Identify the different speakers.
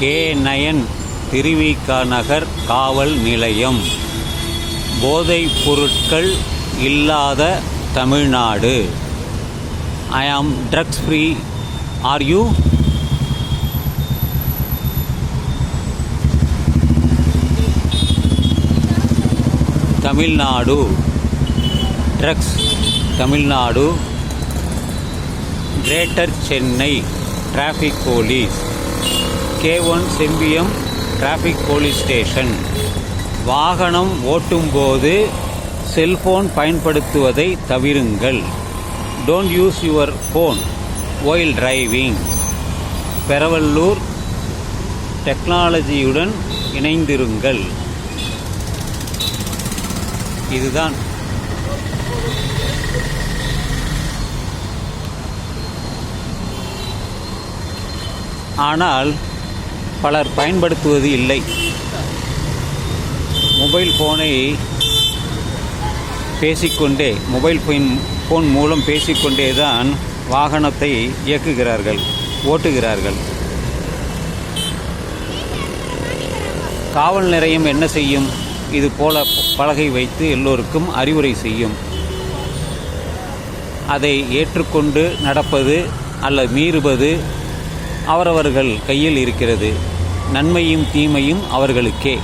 Speaker 1: K nine Thiruvika Nagar காவல் நிலையம். போதைப் பொருட்கள் இல்லாத Tamil Nadu. I am drugs free are you Tamil Nadu. Drugs Tamil Nadu. Greater Chennai traffic police K one Sembiyam traffic police station வாகனம் ஓட்டும்போது cellphone பயன்படுத்துவதை தவிருங்கள். Don't use your phone while driving Peravallur டெக்னாலஜியுடன் இணைந்திருங்கள். இதுதான். ஆனால் பலர் பயன்படுத்துவது இல்லை. Mobile ஃபோனை பேசிக்கொண்டே மொபைல் ஃபோன் ஃபோன் மூலம் பேசிக்கொண்டே தான் வாகனத்தை இயக்குகிறார்கள் ஓட்டுகிறார்கள். காவல் நிலையம் என்ன செய்யும்? இது போல பலகை வைத்து எல்லோருக்கும் அறிவுரை செய்யும். அதை ஏற்றுக்கொண்டு நடப்பது அல்ல மீறுவது அவரவர்கள் கையில் இருக்கிறது. நன்மையும் தீமையும் அவர்களுக்கே.